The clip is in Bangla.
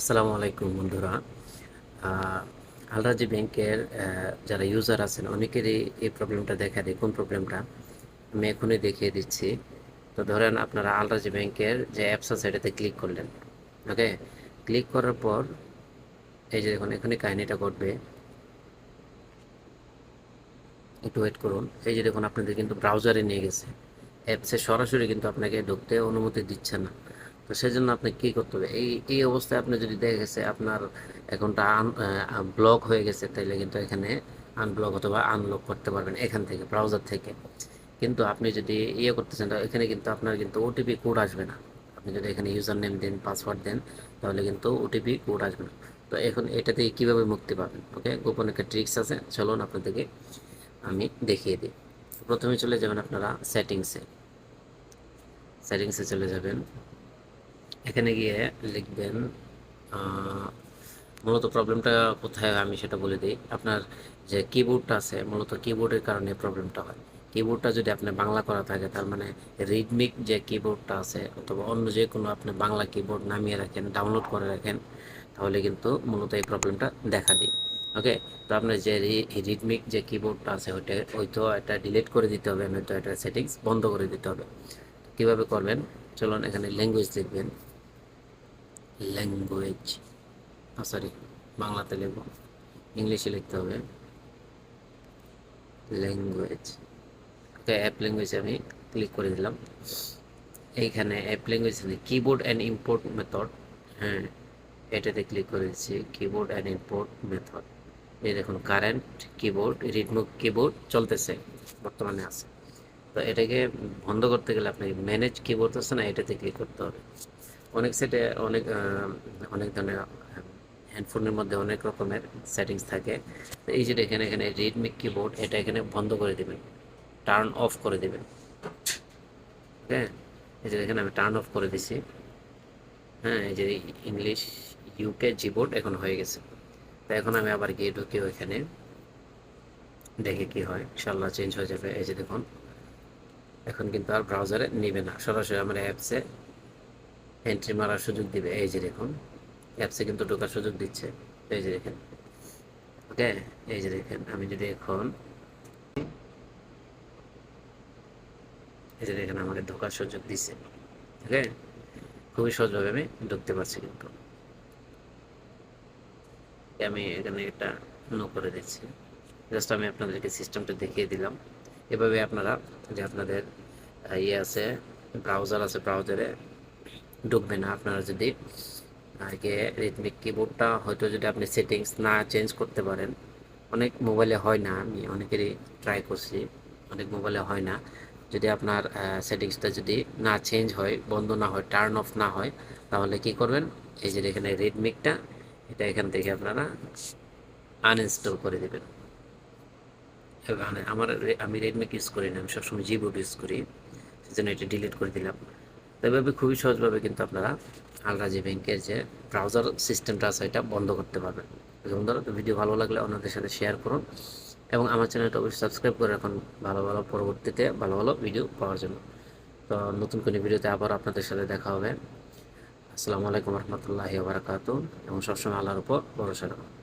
আসসালামু আলাইকুম বন্ধুরা। আলরাজি ব্যাংকের যারা ইউজার আছেন, অনেকেরই এই প্রবলেমটা দেখা দেয়। কোন প্রবলেমটা আমি এখনই দেখিয়ে দিচ্ছি। তো ধরেন আপনারা আলরাজি ব্যাংকের যে অ্যাপস আছে, এটাতে ক্লিক করলেন। ওকে ক্লিক করার পর, এই যে দেখুন, এখানে কাহিনিটা ঘটবে। একটু ওয়েট করুন। এই যে দেখুন, আপনাদের কিন্তু ব্রাউজারে নিয়ে গেছে। অ্যাপসে সরাসরি কিন্তু আপনাকে ঢুকতে অনুমতি দিচ্ছে না। তো সেজন্য আপনি কি করতে হবে? এই এই অবস্থায় আপনি যদি দেখে গেছে আপনার অ্যাকাউন্টটা আন ব্লক হয়ে গেছে তাহলে কিন্তু এখানে আনব্লক অথবা আনলক করতে পারবেন এখান থেকে, ব্রাউজার থেকে। কিন্তু আপনি যদি ইয়ে করতেছেন তো এখানে কিন্তু আপনার কিন্তু ওটিপি কোড আসবে না। আপনি যদি এখানে ইউজার নেম দেন, পাসওয়ার্ড দেন, তাহলে কিন্তু ওটিপি কোড আসবে না। তো এখন এটা থেকে কীভাবে মুক্তি পাবেন? ওকে, গোপন একটা ট্রিক্স আছে, চলুন আপনাদেরকে আমি দেখিয়ে দিই। প্রথমে চলে যাবেন আপনারা সেটিংসে। সেটিংসে চলে যাবেন। এখানে গিয়ে লিখবেন মূলত প্রবলেমটা কোথায় আমি সেটা বলে দিই। আপনার যে কিবোর্ডটা আছে, মূলত কিবোর্ডের কারণে প্রবলেমটা হয়। কিবোর্ডটা যদি আপনি বাংলা করা থাকে, তার মানে রিদমিক যে কিবোর্ডটা আছে, অথবা অন্য যে কোনো আপনি বাংলা কিবোর্ড নামিয়ে রাখেন ডাউনলোড করে রাখেন, তাহলে কিন্তু মূলত এই প্রবলেমটা দেখা দিই ওকে তো আপনার যে রিদমিক যে কিবোর্ডটা আছে, ওইটা হয়তো এটা ডিলিট করে দিতে হবে, নয়তো এটা সেটিংস বন্ধ করে দিতে হবে। কীভাবে করবেন? চলুন এখানে ল্যাঙ্গুয়েজ লিখবেন। ল্যাঙ্গুয়েজ সরি বাংলাতে লিখব ইংলিশে লিখতে হবে। ল্যাঙ্গুয়েজ ওকে অ্যাপ ল্যাঙ্গুয়েজে আমি ক্লিক করে দিলাম। এইখানে app language keyboard and import method হ্যাঁ এটাতে ক্লিক করে দিচ্ছি কিবোর্ড অ্যান্ড ইম্পোর্ট মেথড এই দেখুন কারেন্ট কিবোর্ড রিডমুক কিবোর্ড চলতেছে, বর্তমানে আছে। তো এটাকে বন্ধ করতে গেলে আপনাকে ম্যানেজ কিবোর্ড আছে না, এটাতে ক্লিক করতে হবে। অনেক সেটে অনেক অনেক ধরনের হ্যান্ডফোনের মধ্যে অনেক রকমের সেটিংস থাকে। এই যে এখানে এখানে রিডমি কিবোর্ড এটা এখানে বন্ধ করে দেবেন। টার্ন অফ করে দেবেন। ওকে? এই যে এখানে আমি টার্ন অফ করে দিছি। হ্যাঁ এই যে ইংলিশ ইউকে জিবোর্ড এখন হয়ে গেছে। তো এখন আমি আবার গিয়ে ঢুকি ওইখানে। দেখে কি হয়। ইনশাল্লাহ চেঞ্জ হয়ে যাবে। এই যে দেখুন। এখন কিন্তু আর ব্রাউজারে নেবে না। সরাসরি আমার অ্যাপসে এন্ট্রি মারার সুযোগ দিবে। এই যে দেখুন অ্যাপসে কিন্তু ঢোকার সুযোগ দিচ্ছে। এই যে দেখেন, ওকে? এই যে দেখেন, আমি যদি এখন, এই যে দেখেন, আমাকে ঢোকার সুযোগ দিচ্ছে ওকে? খুবই সহজভাবে আমি ঢুকতে পারছি কিন্তু। আমি এখানে এটা নো করে দিচ্ছি। জাস্ট আমি আপনাদেরকে সিস্টেমটা দেখিয়ে দিলাম। এভাবে আপনারা, যে আপনাদের ইয়ে আছে ব্রাউজার আছে ব্রাউজারে ঢুকবে না আপনারা যদি। আগে রিদমিক কিবোর্ডটা হয়তো যদি আপনি সেটিংস না চেঞ্জ করতে পারেন, অনেক মোবাইলে হয় না, আমি অনেকেরই ট্রাই করছি, অনেক মোবাইলে হয় না। যদি আপনার সেটিংসটা যদি না চেঞ্জ হয়, বন্ধ না হয় টার্ন অফ না হয়, তাহলে কি করবেন? এই যে এখানে রেডমিকটা এটা এখান থেকে আপনারা আনইনস্টল করে দেবেন। এখানে আমার আমি রেডমিক ইউজ করি না, আমি সবসময় জিবোর্ড ইউজ করি, সেজন্য এটা ডিলিট করে দিলাম। এভাবে খুবই সহজভাবে কিন্তু আপনারা আলরাজি ব্যাংকের যে ব্রাউজার সিস্টেমটা আছে এটা বন্ধ করতে পারবেন। বন্ধুরা তো ভিডিও ভালো লাগলে অন্যদের সাথে শেয়ার করুন এবং আমার চ্যানেলটা অবশ্যই সাবস্ক্রাইব করে রাখুন ভালো ভালো পরবর্তীতে ভালো ভালো ভিডিও পাওয়ার জন্য। তো নতুন কোনো ভিডিওতে আবার আপনাদের সাথে দেখা হবে। আসসালামু আলাইকুম রহমতুল্লাহি বারাকাতু এবং সবসময় আল্লাহর উপর ভরসা রাখুন।